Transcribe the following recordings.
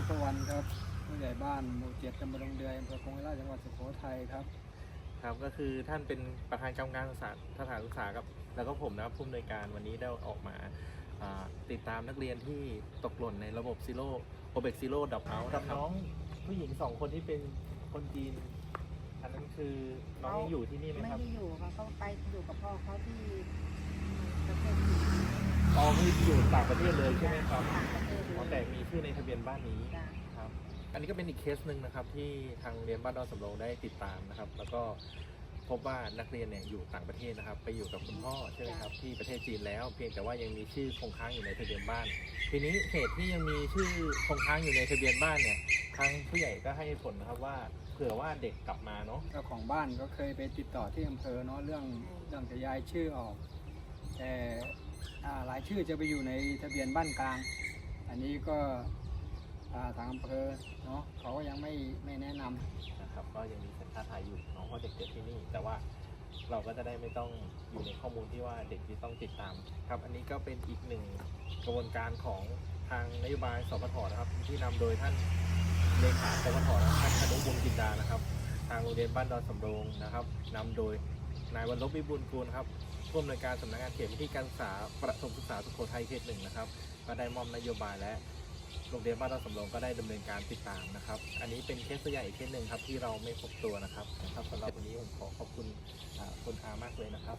ายเจริญพิพวันครับผู้ใหญ่บ้านหมู่เจ็ดตำบลดงเดือยอำเภอคงไร่จังหวัดสุโขทัยครับ ครับก็คือท่านเป็นประธานกรรมการศึกษาสถานศึกษาครับแล้วก็ผมนะครับผู้อำนวยการวันนี้ได้ออกมาอ่าติดตามนักเรียนที่ตกหล่นในระบบซีโร่โอเบกซีโร่ดับเอากับ น้องผู้หญิงสองคนที่เป็นคนจีน อันนั้นคือน้องยังอยู่ที่นี่ไหมไม่ครับ ได้อยู่ค่ะเขาไปอยู่กับพ่อเขาที่ประเทศจีน อ๋อคืออยู่ต่างประเทศเลยใช่ไหมครับต่างประเทศเลอ๋อยแต่มีชื่อในทะเบียนบ้านนี้จ้ะครับ อันนี้ก็เป็นอีกเคสหนึ่งนะครับ ที่ทางโรงเรียนบ้านดอนสำโรงได้ติดตามนะครับ แล้วก็พบว่านักเรียนเนี่ยอยู่ต่างประเทศนะครับ ไปอยู่กับคุณพ่อใช่ไหมครับที่ประเทศจีนแล้ว เพียงแต่ว่ายังมีชื่อคงค้างอยู่ในทะเบียนบ้าน ทีนี้เหตุที่ยังมีชื่อคงค้างอยู่ในทะเบียนบ้านเนี่ยทางผู้ใหญ่ก็ให้ผลนะครับว่าเผื่อว่าเด็กกลับมาเนาะเจ้าของบ้านก็เคยไปติดต่อที่อำเภอเนาะเรื่องเรื่องจะย้ายชื่อออก แต่ อ่ายชื่อจะไปอยู่ในทะเบียนบ้านกลาง อันนี้ก็าทางอำเภอเนาะเขาก็ยังไม่ไม่แนะนำนะครับก็ยังมีสัญชาติไทยอยู่น้องพราะเด็กเกิดที่นี่ แต่ว่าเราก็จะได้ไม่ต้องอยู่ในข้อมูลที่ว่าเด็กที่ต้องติดตาม ครับ อันนี้ก็เป็นอีกหนึ่งกระบวนการของทางนโยบายสพทนะครับ ที่นำโดยท่านเลขาสพทนะครับท่านธนุบุญจินดานะครับ ทางโรงเรียนบ้านดอนสำโรงนะครับนำโดยนายวันลบวิบูลกูลครับ ผู้อำนวยการสำนักงานเขตพื้นที่การศึกษาประถมศึกษาสุโขทัยเขตหนึ่งนะครับ ก็ได้มอบนโยบายและโรงเรียนบ้านดอนสำโรงก็ได้ดำเนินการติดตามนะครับ อันนี้เป็นเคสตัวอย่างอีกเคสหนึ่งครับที่เราไม่พบตัวนะครับนะครับสำหรับวันนี้ผมขอขอบคุณอ่าคุณอามากเลยนะครับ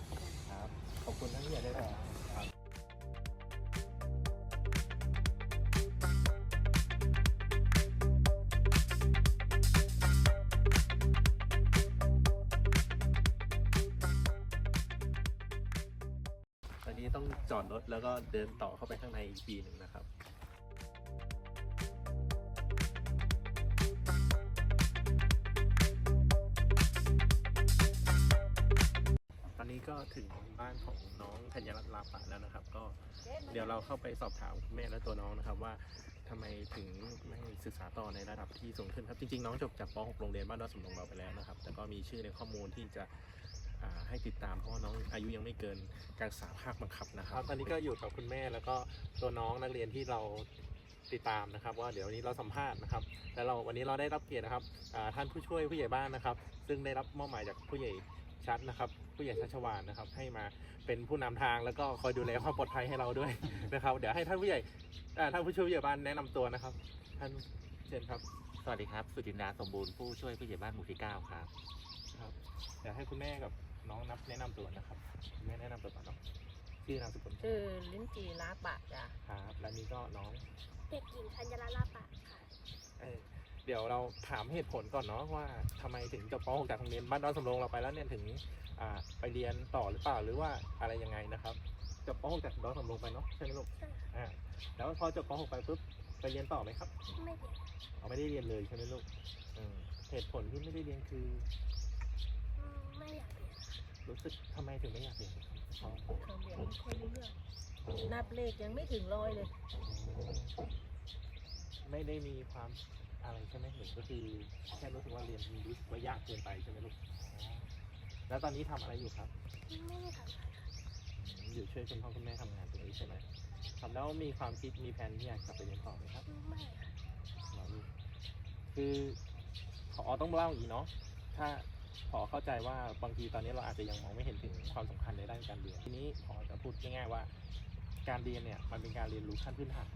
ครับขอบคุณท่านผู้ใหญ่ด้วยครับ นี้ต้องจอดรถแล้วก็เดินต่อเข้าไปข้างในอีกทีหนึ่งนะครับตอนนี้ก็ถึงบ้านของน้องธัญรัตน์ลาปะแล้วนะครับ ก็เดี๋ยวเราเข้าไปสอบถามแม่และตัวน้องนะครับ ว่าทำไมถึงไม่ศึกษาต่อในระดับที่สูงขึ้นครับ จริงๆ น้องจบจากป .6 โรงเรียนบ้านดอนสำโรงเราไปแล้วนะครับ แต่ก็มีชื่อในข้อมูลที่จะ ให้ติดตามเพราะว่าน้องอายุยังไม่เกินการศึกษาภาคบังคับนะครับตอนนี้ก็อยู่กับคุณแม่แล้วก็ตัวน้องนักเรียนที่เราติดตามนะครับ ว่าเดี๋ยววันนี้เราสัมภาษณ์นะครับแล้วเราวันนี้เราได้รับเกียรตินะครับอ่าท่านผู้ช่วยผู้ใหญ่บ้านนะครับ ซึ่งได้รับมอบหมายจากผู้ใหญ่ชัดนะครับ ผู้ใหญ่ชัชวานนะครับ ให้มาเป็นผู้นำทางแล้วก็คอยดูแลความปลอดภัยให้เราด้วย นะครับ เดี๋ยวให้ท่านผู้ใหญ่อ่าท่านผู้ช่วยผู้ใหญ่บ้านแนะนำตัวนะครับ ท่านเชิญครับ สวัสดีครับ สุจินดาสมบูรณ์ผู้ช่วยผู้ใหญ่บ้านหมู่ที่ 9 ครับ ครับเดี๋ยวให้คุณแม่กับ น้องนับแนะนำตัวนะครับคุณแม่แนะนำตัวก่อนเนาะชื่อนามสกุลชื่อลิ้นจีลาปะจ้ะครับและนี่ก็น้อง เด็กหญิงธัญรัตน์ลาปะค่ะ เออเดี๋ยวเราถามเหตุผลก่อนเนาะว่าทำไมถึงจบป .6 จากโรงเรียนบ้านดอนสำโรงเราไปแล้วเนี่ยถึงอ่าไปเรียนต่อหรือเปล่าหรือว่าอะไรยังไงนะครับจบป .6 จากดอนสำโรงไปเนาะใช่ไหมลูกใช่อ่าแล้วพอจบป .6 ไปปุ๊บไปเรียนต่อไหมครับไม่เด็กเอาไม่ได้เรียนเลยใช่ไหมลูกอืมเหตุผลที่ไม่ได้เรียนคืออืมไม่อยากเรียนรู้สึกทำไมถึงไม่อยากเรียนครับเขาเรียนไม่ค่อยรู้เรื่องนับเลขยังไม่ถึงร้อยเลย ไม่ได้มีความอะไรใช่ไหมหรือก็คือแค่รู้สึกว่าเรียนรู้สึกว่ายากเกินไปใช่ไหมลูกอ๋อแล้วตอนนี้ทำอะไรอยู่ครับไม่ได้ทำอะไรค่ะอืมอยู่ช่วยคุณพ่อคุณแม่ทำงานตรงนี้ใช่ไหมทำแล้วมีความคิดมีแผนที่อยากกลับไปเรียนต่อไหมครับ ไม่ค่ะเหรอลูกคือขอต้องเล่าอย่างนี้เนาะถ้า ขอเข้าใจว่าบางทีตอนนี้เราอาจจะยังมองไม่เห็นถึงความสำคัญในด้านการเรียน ทีนี้ขอจะพูดง่ายๆว่า การเรียนเนี่ยมันเป็นการเรียนรู้ขั้นพื้นฐาน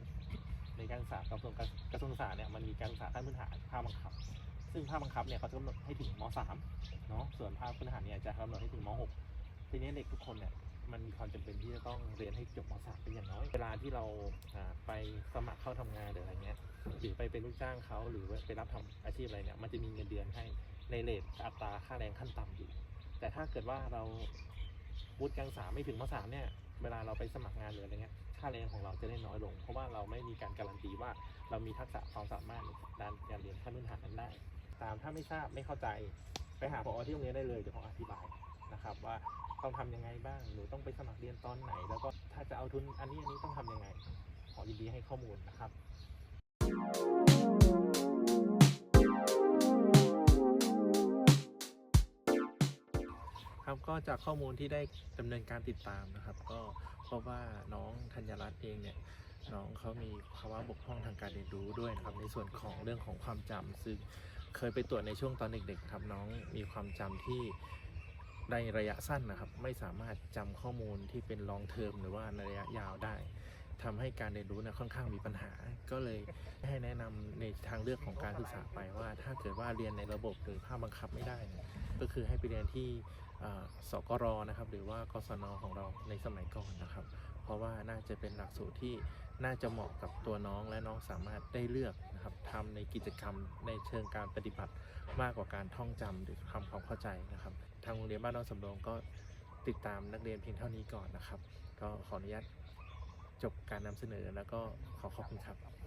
ในการศึกษากระทรวงกระทรวงศึกษาเนี่ยมันมีการศึกษาขั้นพื้นฐานภาคบังคับ ซึ่งภาคบังคับเนี่ยเขาจะกำหนดให้ถึงม .3 เนาะส่วนภาคพื้นฐานเนี่ยจะกำหนดให้ถึงม .6 ทีนี้เด็กทุกคนเนี่ยมันมีความจำเป็นที่จะต้องเรียนให้จบม .3 เป็นอย่างน้อย เวลาที่เราไปสมัครเข้าทำงานหรืออะไรเงี้ยหรือไปเป็นลูกจ้างเขาหรือไปรับทำอาชีพอะไรเนี่ยมันจะมีเงินเดือนให้ ในเลทอัตราค่าแรงขั้นต่ำอยู่ แต่ถ้าเกิดว่าเราวุฒิการศึกษาไม่ถึงม .3 เนี่ย เวลาเราไปสมัครงานหรืออะไรเงี้ย ค่าแรงของเราจะได้น้อยลง เพราะว่าเราไม่มีการการันตีว่าเรามีทักษะความสามารถในด้านการเรียนขั้นพื้นฐานนั้นได้ ตามถ้าไม่ทราบไม่เข้าใจไปหาพอที่โรงเรียนได้เลยเดี๋ยวเขาอธิบายนะครับว่าต้องทำยังไงบ้าง หนูต้องไปสมัครเรียนตอนไหน แล้วก็ถ้าจะเอาทุนอันนี้อันนี้ต้องทำยังไง ขอยินดีให้ข้อมูลนะครับ ครับก็จากข้อมูลที่ได้ดำเนินการติดตามนะครับ ก็พบว่าน้องธัญรัตน์เองเนี่ยน้องเขามีภาวะบกพร่องทางการเรียนรู้ด้วยนะครับ ในส่วนของเรื่องของความจำซึ่งเคยไปตรวจในช่วงตอนเด็กๆครับน้องมีความจำที่ในระยะสั้นนะครับ ไม่สามารถจำข้อมูลที่เป็นลองเทอมหรือว่าในระยะยาวได้ ทำให้การเรียนรู้เนี่ยค่อนข้างมีปัญหา ก็เลยให้แนะนำในทางเลือกของการศึกษาไปว่า ถ้าเกิดว่าเรียนในระบบหรือภาคบังคับไม่ได้นี่ยก็คือให้ไปเรียนที่สกรนะครับ หรือว่ากศนของเราในสมัยก่อนนะครับ เพราะว่าน่าจะเป็นหลักสูตรที่น่าจะเหมาะกับตัวน้องและน้องสามารถได้เลือกนะครับทำในกิจกรรมในเชิงการปฏิบัติมากกว่าการท่องจำหรือทำความเข้าใจนะครับ ทางโรงเรียนบ้านน้องสำโรงก็ติดตามนักเรียนเพียงเท่านี้ก่อนนะครับ ก็ขออนุญาต จบการนำเสนอแล้วก็ขอขอบคุณครับ